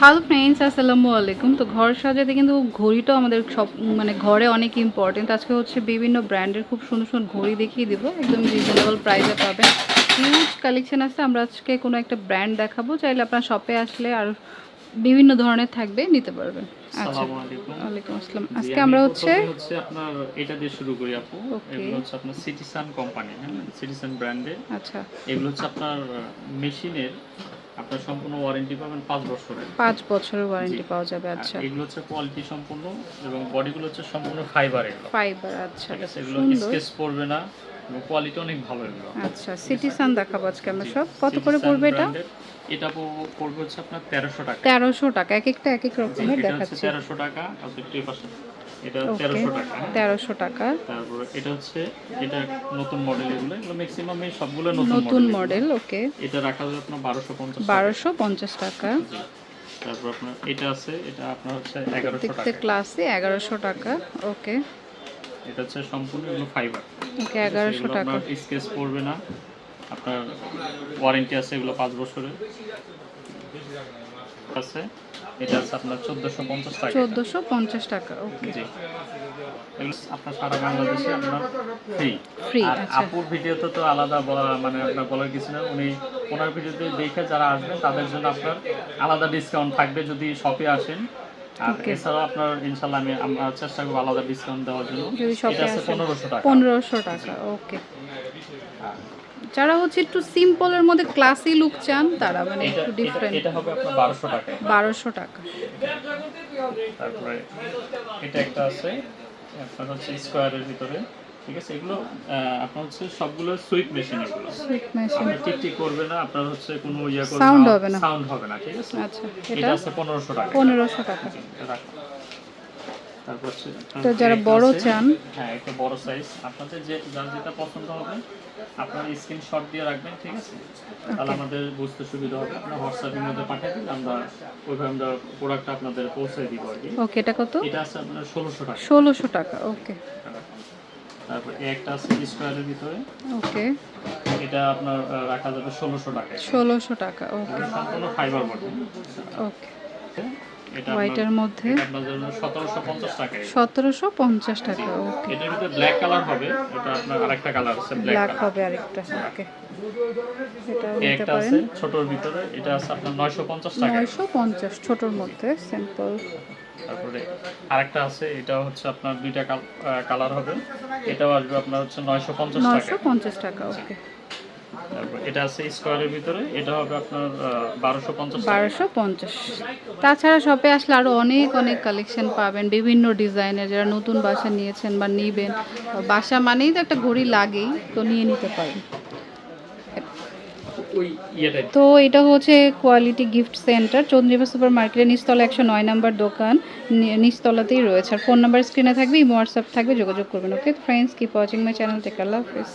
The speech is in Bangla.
হ্যালো ফ্রেন্ডস আসসালামু আলাইকুম তো ঘর সাজাতে কিন্তু ঘড়িটাও আমাদের সব মানে ঘরে অনেক ইম্পর্টেন্ট আজকে হচ্ছে বিভিন্ন ব্র্যান্ডের খুব সুন্দর সুন্দর ঘড়ি দেখিয়ে দিব। একদম রিজনেবল প্রাইসে পাবেন। হিউজ কালেকশন আছে। আমরা আজকে কোনো একটা ব্র্যান্ড দেখাবো। চাইলে আপনার শপে আসলে আর বিভিন্ন ধরনের থাকবে নিতে পারবেন। আচ্ছা। ওয়ালাইকুম আসসালাম। আজকে আমরা হচ্ছে হচ্ছে আপনার এটা দিয়ে শুরু করি আপু। এগুলো হচ্ছে আপনার সিটিসান কোম্পানি হ্যাঁ? সিটিসান ব্র্যান্ডের আচ্ছা। এগুলো হচ্ছে আপনার মেশিনের আপনার সম্পূর্ণ ওয়ারেন্টি পাবেন পাঁচ বছরের। পাঁচ বছরের ওয়ারেন্টি পাওয়া যাবে আচ্ছা। এগুলো হচ্ছে কোয়ালিটি সম্পূর্ণ এবং বডিগুলো হচ্ছে সম্পূর্ণ ফাইবার এগুলো ফাইবার আচ্ছা ঠিক আছে? এগুলো স্কেচ পড়বে না এবং কোয়ালিটি অনেক ভালো এগুলো। আচ্ছা সিটি সান দেখাবো আজকে আমরা সব। কত করে পড়বে এটা? এটা পড়- পড়বে হচ্ছে আপনার তেরোশো টাকা। তেরোশো টাকা এক একটা এক এক রকমের দেখাচ্ছি। তেরোশো টাকা আর ফিফটি পার্সেন্ট এটা ওকে তেরোশো টাকা হ্যাঁ। তেরোশো টাকা। তারপরে এটা হচ্ছে এটা নতুন মডেল এগুলো এগুলো ম্যাক্সিমাম এই সবগুলো নতুন নতুন মডেল ওকে এটা রাখা যাবে আপনার বারোশো পঞ্চাশ বারোশো পঞ্চাশ টাকা। তারপর আপনার এটা আছে এটা আপনার হচ্ছে এগারোশো দেখতে টাকা। ক্লাসে এগারোশো টাকা ওকে এটা হচ্ছে সম্পূর্ণ এগুলো ফাইবার ওকে এগারোশো টাকা। আপনার স্কেচ পড়বে না। আপনার ওয়ারেন্টি আছে এগুলো পাঁচ বছরের। আছে। এটা আছে আপনার চোদ্দোশো পঞ্চাশ টাকা। চোদ্দোশো পঞ্চাশ টাকা ওকে। জি। আপনার সারা বাংলাদেশে আপনার ফ্রি Free, আর আচ্ছা। আপুর ভিডিওতে তো আলাদা বলা মানে আপনার বলার কিছু না উনি ওনার ভিডিওতে দেখে যারা আসবেন তাদের জন্য আপনার আলাদা ডিসকাউন্ট থাকবে যদি শপে আসেন। আর. এছাড়াও আপনার ইনশাল্লাহ আমি আমরা চেষ্টা করব আলাদা ডিসকাউন্ট দেওয়ার জন্য। এটা আছে পনেরোশো টাকা। পনেরোশো টাকা ওকে। যারা হচ্ছে একটু সিম্পলের মধ্যে ক্লাসি লুক চান তারা মানে একটু ডিফারেন্ট এটা হবে আপনার বারোশো টাকা বারোশো টাকা। তারপরে এটা একটা আছে আপনার হচ্ছে স্কোয়ারের ভিতরে। ঠিক আছে এগুলো আপনার হচ্ছে সবগুলো সুইট মেশিন এগুলো সুইট মেশিন টিকটিক করবে না আপনার হচ্ছে কোনো ইয়া করবে Sound হবে না। সাউন্ড হবে না ঠিক আছে? আচ্ছা এটা আছে পনেরোশো টাকা। পনেরোশো টাকা। এটা রাখো। তারপর তো যারা বড় চান? হ্যাঁ একটা বড় সাইজ আপনাদের যে যার যেটা পছন্দ হবে আপনার স্ক্রিনশট দিয়ে রাখবেন ঠিক আছে? তাহলে আমাদের বুঝতে সুবিধা হবে। আপনার হোয়াটসঅ্যাপের মধ্যে পাঠিয়ে দিলে আমরা ওইভাবে আমরা প্রোডাক্টটা আপনাদের পৌঁছে দিব আর কি। ওকে এটা কত? এটা আছে আপনার ষোলোশো টাকা। ষোলোশো টাকা ওকে তারপর একটা আছে স্কোয়ারের ভিতরে। ওকে এটা আপনার রাখা যাবে ষোলোশো টাকায়। ষোলোশো টাকা ওকে সম্পূর্ণ ফাইবার বডি ওকে হোয়াইটের মধ্যে? এটা সতেরোশো পঞ্চাশ টাকা। ওকে। এটার ভিতরে ব্ল্যাক কালার হবে এটা আপনার আরেকটা কালার আছে ব্ল্যাক হবে আরেকটা ওকে। একটা আছে ছোটর ভিতরে এটা আছে আপনার নয়শো পঞ্চাশ টাকা। নয়শো পঞ্চাশ ছোটোর মধ্যে সিম্পল। তারপরে আরেকটা আছে এটা হচ্ছে আপনার দুইটা কালার হবে। এটাও আসবে আপনার হচ্ছে নয়শো পঞ্চাশ টাকা। নয়শো পঞ্চাশ টাকা ওকে। তারপর এটা আছে স্কোয়ারের ভিতরে এটা হবে আপনার বারোশো পঞ্চাশ বারোশো পঞ্চাশ। তাছাড়া শপে আসলে আরও অনেক অনেক কালেকশন পাবেন বিভিন্ন ডিজাইনের যারা নতুন বাসা নিয়েছেন বা নিবেন। বাসা মানেই তো একটা ঘড়ি লাগেই তো নিয়ে নিতে পারেন। তো এটা হচ্ছে quality gift centre Chandrima super market নিচতলা একশো নয় নাম্বার দোকান নিচতলাতেই রয়েছে। আর ফোন নাম্বার স্ক্রিনে থাকবে ইমো হোয়াটসঅ্যাপ থাকবে যোগাযোগ করবেন। Okay friends keep watching my channel take Allah Hafiz